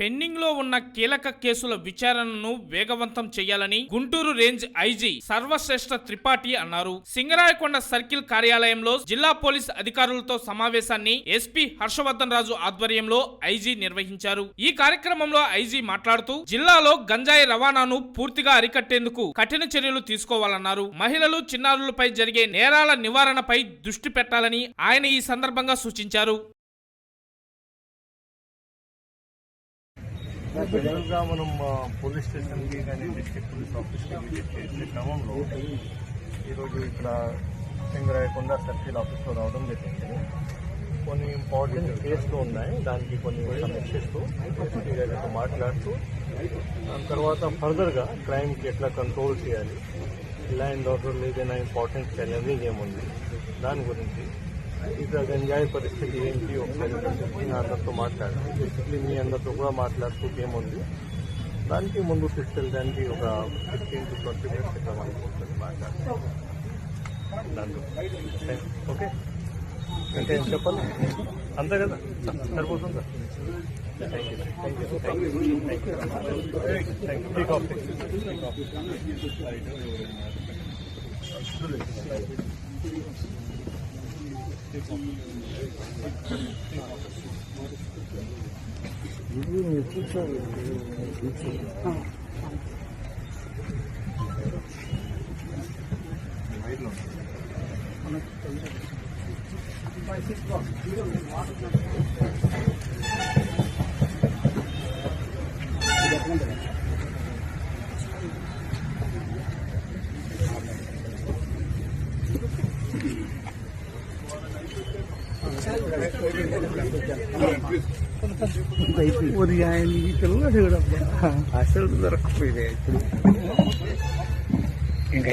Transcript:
పెండింగ్లో ఉన్న కీలక కేసుల విచారణను వేగవంతం చేయాలని గుంటూరు రేంజ్ ఐజీ సర్వశ్రేష్ఠ త్రిపాఠి అన్నారు. సింగరాయకొండ సర్కిల్ కార్యాలయంలో జిల్లా పోలీస్ అధికారులతో సమావేశాన్ని ఎస్పీ హర్షవర్ధన్ రాజు ఆధ్వర్యంలో ఐజీ నిర్వహించారు. ఈ కార్యక్రమంలో ఐజీ మాట్లాడుతూ జిల్లాలో గంజాయి రవాణాను పూర్తిగా అరికట్టేందుకు కఠిన చర్యలు తీసుకోవాలన్నారు. మహిళలు చిన్నారులపై జరిగే నేరాల నివారణపై దృష్టి పెట్టాలని ఆయన ఈ సందర్భంగా సూచించారు. జనరల్గా మనం పోలీస్ స్టేషన్కి కానీ డిస్ట్రిక్ట్ పోలీస్ ఆఫీస్కి విజిట్ చేసే క్రమంలో ఈరోజు ఇక్కడ సింగరాయకొండ సర్కిల్ ఆఫీస్లో రావడం జరిగింది. కొన్ని ఇంపార్టెంట్ కేసులు ఉన్నాయి. దానికి కొన్ని సమీక్షిస్తూ మీతో మాట్లాడుతూ దాని తర్వాత ఫర్దర్గా క్రైమ్కి ఎట్లా కంట్రోల్ చేయాలి లా అండ్ ఆర్డర్లో ఏదైనా ఇంపార్టెంట్ ఛాలెంజింగ్ ఏముంది దాని గురించి ఇక్కడ గంజాయి పరిస్థితి ఏంటి ఒకసారి మీ అందరితో మాట్లాడాలి బేసిక్లీ మీ అందరితో కూడా మాట్లాడుతూ ఏముంది దానికి ముందు తీసుకెళ్ళడానికి ఒక ఫిఫ్టీన్ టు ట్వంటీ మినిట్స్ ఇక్కడ మనకు ఉంటుంది మాట్లాడతాం దాంట్లో ఓకే అంటే ఏం చెప్పాలి అంతే కదా సరిపోతుందా thank you thank you thank you thank you thank you take off take off 이분이 쫓아오고 쫓아오고 Thank you. ഒരു ഞായൽ ചെറുപ്പം ആ. ചെറുപ്പം നിറക്കുമ്പോഴേ